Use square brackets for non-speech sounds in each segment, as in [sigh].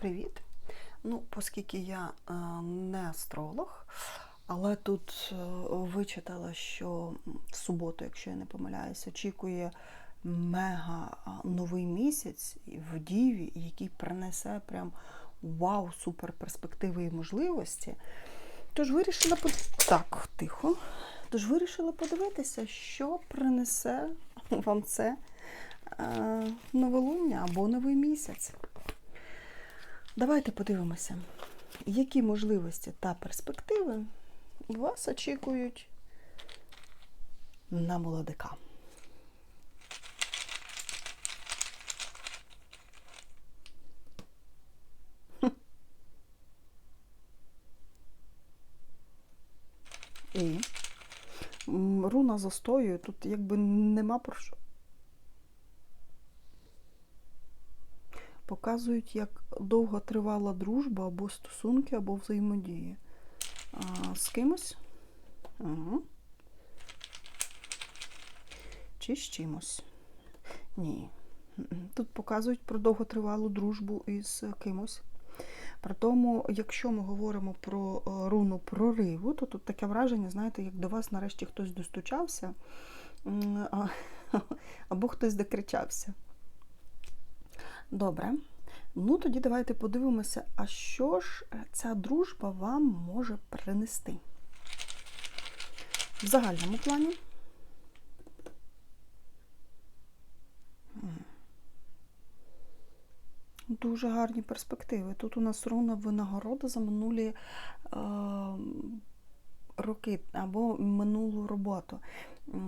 Привіт! Ну, оскільки я е, не астролог, але тут е, вичитала, що в суботу, якщо я не помиляюсь, очікує мега новий місяць в Діві, який принесе прям вау, супер перспективи і можливості. Тож вирішила под... так, тихо. Тож вирішила подивитися, що принесе вам це е, новолуння або новий місяць. Давайте подивимося, які можливості та перспективи вас очікують на молодика. І руна застою, тут якби нема про що. Показують, як довго тривала дружба або стосунки, або взаємодії. А, з кимось? Угу. Чи з чимось? Ні. Тут показують про довготривалу дружбу із кимось. При тому, якщо ми говоримо про руну прориву, то тут таке враження, знаєте, як до вас нарешті хтось достучався, [laughs] або хтось докричався. Добре. Ну, тоді давайте подивимося, а що ж ця дружба вам може принести? В загальному плані. Дуже гарні перспективи. Тут у нас руна винагорода за минулі е, роки або минулу роботу.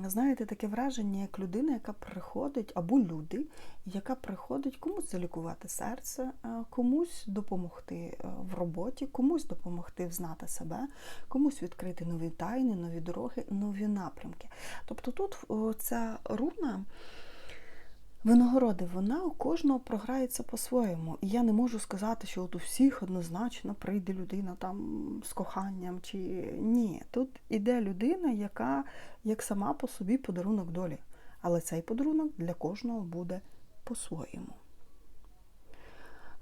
Знаєте, таке враження, як людина, яка приходить, або люди, яка приходить комусь залікувати серце, комусь допомогти е, в роботі, комусь допомогти взнати себе, комусь відкрити нові тайни, нові дороги, нові напрямки. Тобто тут ця руна. Винагороди, вона у кожного програється по-своєму. І я не можу сказати, що от у всіх однозначно прийде людина там з коханням чи ні. Тут іде людина, яка як сама по собі подарунок долі. Але цей подарунок для кожного буде по-своєму.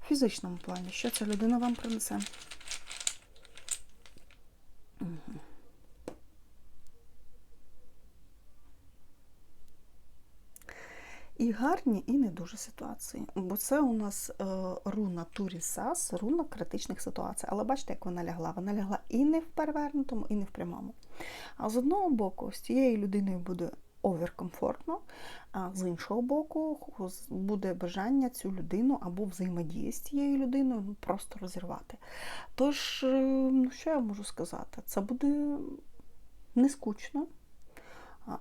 В фізичному плані, що ця людина вам принесе? І гарні, і не дуже ситуації. Бо це у нас е, руна Турісас, руна критичних ситуацій. Але бачите, як вона лягла? Вона лягла і не в перевернутому, і не в прямому. А з одного боку, з цією людиною буде оверкомфортно, а з іншого боку, буде бажання цю людину або взаємодії з цією людиною ну, просто розірвати. Тож, е, ну що я можу сказати? Це буде не скучно,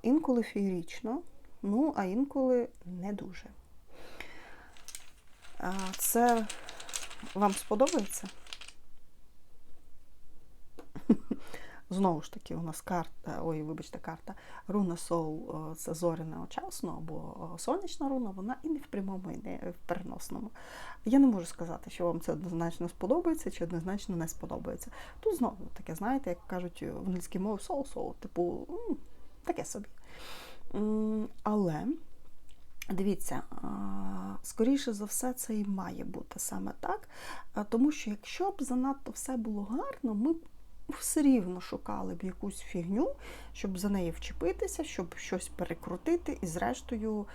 інколи феєрічно. Ну, а інколи не дуже. Це вам сподобається? [laughs] Знову ж таки, у нас карта, ой, вибачте, карта руна Соул це зоряна очасно або сонячна руна, вона і не в прямому, і не в переносному. Я не можу сказати, що вам це однозначно сподобається чи однозначно не сподобається. Тут знову таке, знаєте, як кажуть в англійській мові соу-соу, типу, таке собі. Але, дивіться, скоріше за все, це і має бути саме так. Тому що якщо б занадто все було гарно, ми б все рівно шукали б якусь фігню, щоб за неї вчепитися, щоб щось перекрутити і, зрештою,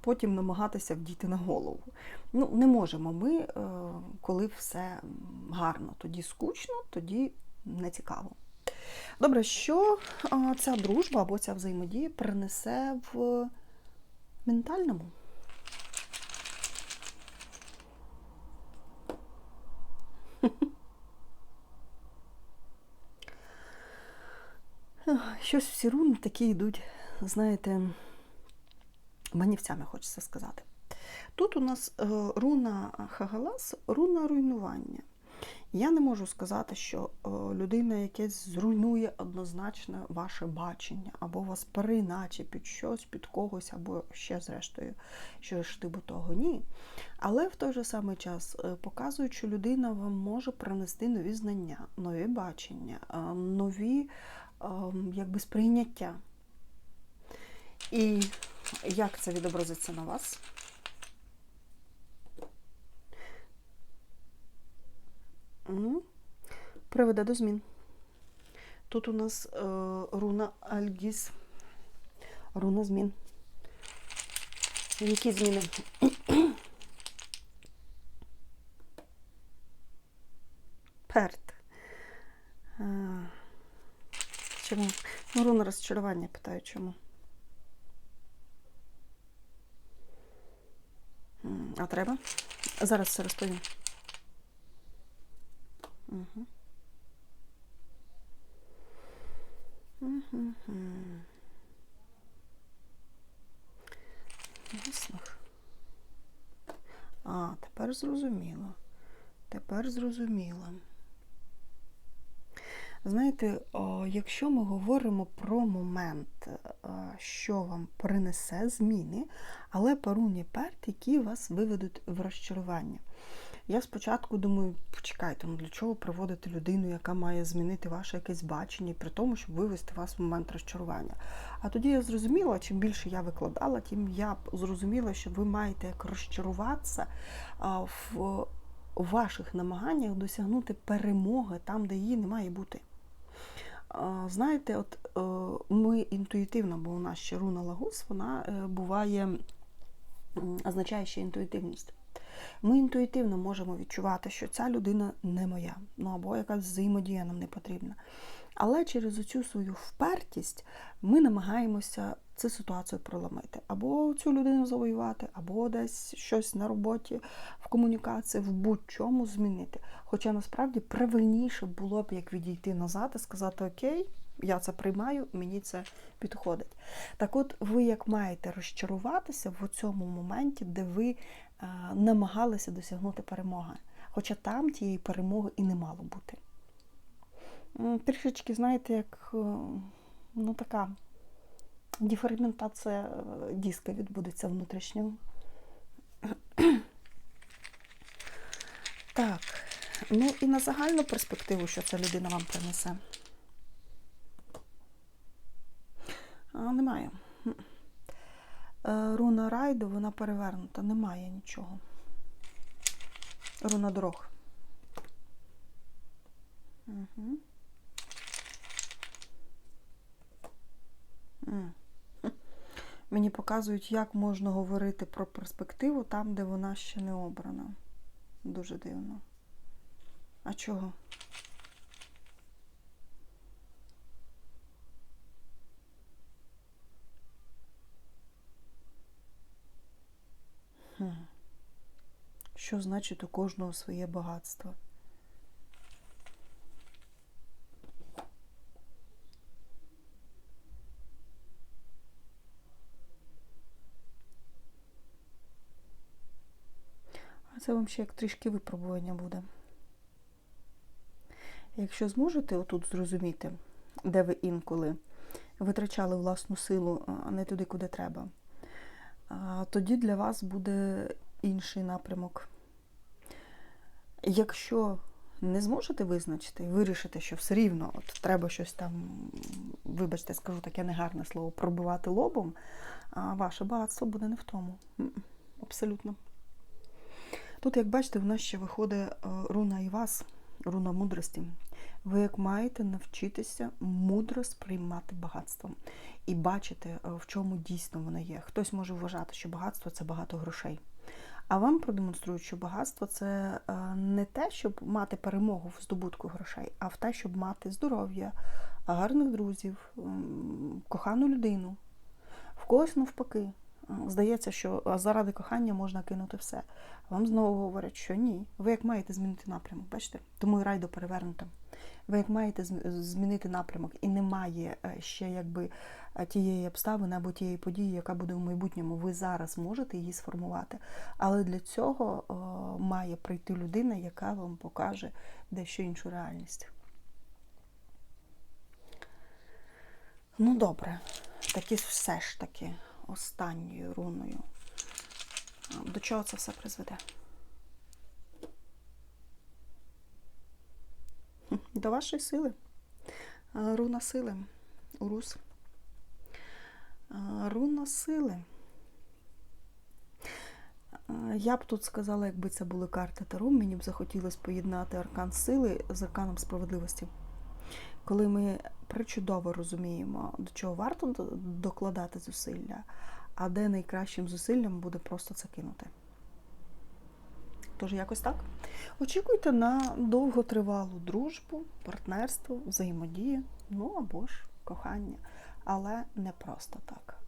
потім намагатися вдіти на голову. Ну, Не можемо ми, е, коли все гарно. Тоді скучно, тоді не цікаво. Добре, що ця дружба або ця взаємодія принесе в ментальному? Щось всі руни такі йдуть, знаєте, манівцями хочеться сказати. Тут у нас е, руна Хагалас, руна руйнування. Я не можу сказати, що е, людина якесь зруйнує однозначно ваше бачення, або вас переначе під щось, під когось, або ще, зрештою, що ж типу того. Ні. Але в той же самий час е, показують, що людина вам може принести нові знання, нові бачення, е, нові якби, сприйняття. І як це відобразиться на вас? Приведе до змін. Тут у нас е, руна Альгіс. Руна змін. Які зміни? [clears throat] Перт. А, чому? Ну, руна розчарування питаю, чому. А треба? Зараз все розповім. Угу. Висновок. А, тепер зрозуміло. Тепер зрозуміло. Знаєте, якщо ми говоримо про момент, е, що вам принесе зміни, але паруні перт, які вас виведуть в розчарування. Я спочатку думаю, почекайте, ну для чого приводити людину, яка має змінити ваше якесь бачення, при тому, щоб вивести вас в момент розчарування. А тоді я зрозуміла, чим більше я викладала, тим я зрозуміла, що ви маєте як розчаруватися в ваших намаганнях досягнути перемоги там, де її не має бути. Знаєте, от е, ми інтуїтивно, бо у нас ще руна лагус, вона е, буває, означає ще інтуїтивність. Ми інтуїтивно можемо відчувати, що ця людина не моя, ну або якась взаємодія нам не потрібна. Але через оцю свою впертість ми намагаємося цю ситуацію проламити. Або цю людину завоювати, або десь щось на роботі, в комунікації, в будь-чому змінити. Хоча насправді правильніше було б як відійти назад і сказати Окей, я це приймаю, мені це підходить. Так от, ви як маєте розчаруватися в цьому моменті, де ви намагалися досягнути перемоги. Хоча там тієї перемоги і не мало бути. Трішечки, знаєте, як е, ну, така дефрагментація е, диска відбудеться внутрішнього. [clears throat] Так, ну і на загальну перспективу, що ця людина вам принесе. А, немає. Е, Руна райду, вона перевернута, немає нічого. Руна дорог. Угу. Мені показують, як можна говорити про перспективу там, де вона ще не обрана. Дуже дивно. А чого? Що значить у кожного своє багатство? А це вам ще як трішки випробування буде. Якщо зможете отут зрозуміти, де ви інколи витрачали власну силу, а не туди, куди треба, тоді для вас буде інший напрямок. Якщо не зможете визначити, вирішити, що все рівно от треба щось там, вибачте, скажу таке негарне слово, пробивати лобом, а ваше багатство буде не в тому. Абсолютно. Тут, як бачите, в нас ще виходить е, руна і вас, руна мудрості. Ви як маєте навчитися мудро сприймати багатство і бачити, е, в чому дійсно воно є. Хтось може вважати, що багатство це багато грошей. А вам продемонструють, що багатство це е, не те, щоб мати перемогу в здобутку грошей, а в те, щоб мати здоров'я, гарних друзів, кохану людину. В когось навпаки. Здається, що заради кохання можна кинути все. Вам знову говорять, що ні. Ви як маєте змінити напрямок, бачите? Тому і райдо перевернуто. Ви як маєте змінити напрямок, і немає е, ще якби е, тієї обставини або тієї події, яка буде в майбутньому. Ви зараз можете її сформувати. Але для цього е, має прийти людина, яка вам покаже дещо іншу реальність. Ну, добре, таки все ж таки останньою руною. До чого це все призведе? До вашої сили. Руна сили. Урус. Руна сили. Я б тут сказала, якби це були карти Таро, мені б захотілося поєднати аркан сили з арканом справедливості. Коли ми причудово розуміємо, до чого варто докладати зусилля, а де найкращим зусиллям буде просто це кинути. Тож якось так. Очікуйте на довготривалу дружбу, партнерство, взаємодію, ну або ж кохання. Але не просто так.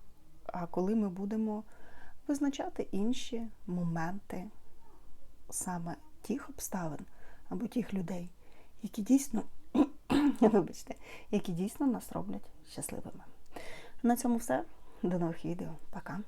А коли ми будемо визначати інші моменти саме тих обставин або тих людей, які дійсно, [laughs] вибачте, які дійсно нас роблять щасливими. На цьому все. До нових відео. Пока.